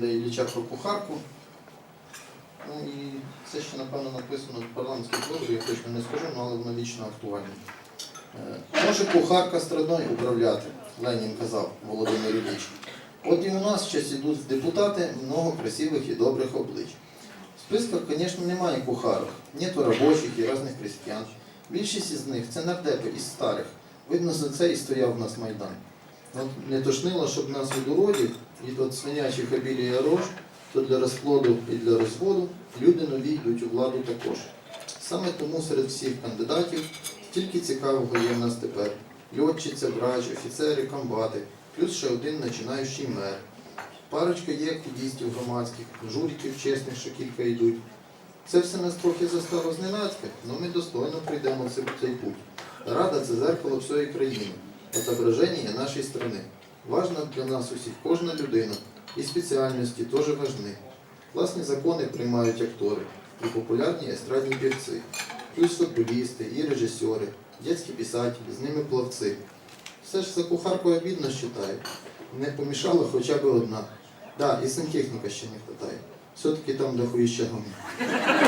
Де Ілліча про кухарку. Ну і це ще, напевно, написано в парламентській творі, я точно не скажу, ну, але воно вічно актуальне. Може кухарка страдною управляти, Ленін казав Володимир Ілліч. От і у нас зараз ідуть в депутати много красивих і добрих облич. В списках, звісно, немає кухарок, нету робочих і різних крестьян. Більшість із них це нардепи із старих. Видно, за це і стояв у нас Майдан. Не тошнило, щоб нас від уродів, від от свинячих обілія рож, то для розплоду і для розводу люди нові йдуть у владу також. Саме тому серед всіх кандидатів стільки цікавого є в нас тепер. Льотчиця, врач, офіцери, комбати, плюс ще один починаючий мер. Парочка є активістів громадських, журиків чесних, що кілька йдуть. Це все нас трохи застало зненацька, але ми достойно прийдемо в цей путь. Рада це зеркало всієї країни, отображення нашої страни. Важна для нас усіх кожна людина, і спеціальності теж важні. Власні закони приймають актори і популярні естрадні півці, плюс футболісти і режисери, дітські писателі, з ними плавці. Все ж за кухаркою обідно вважаю. Не помішала хоча б одна. Да, і сантехніка ще не вистачає. Все-таки там дохуїща гамна.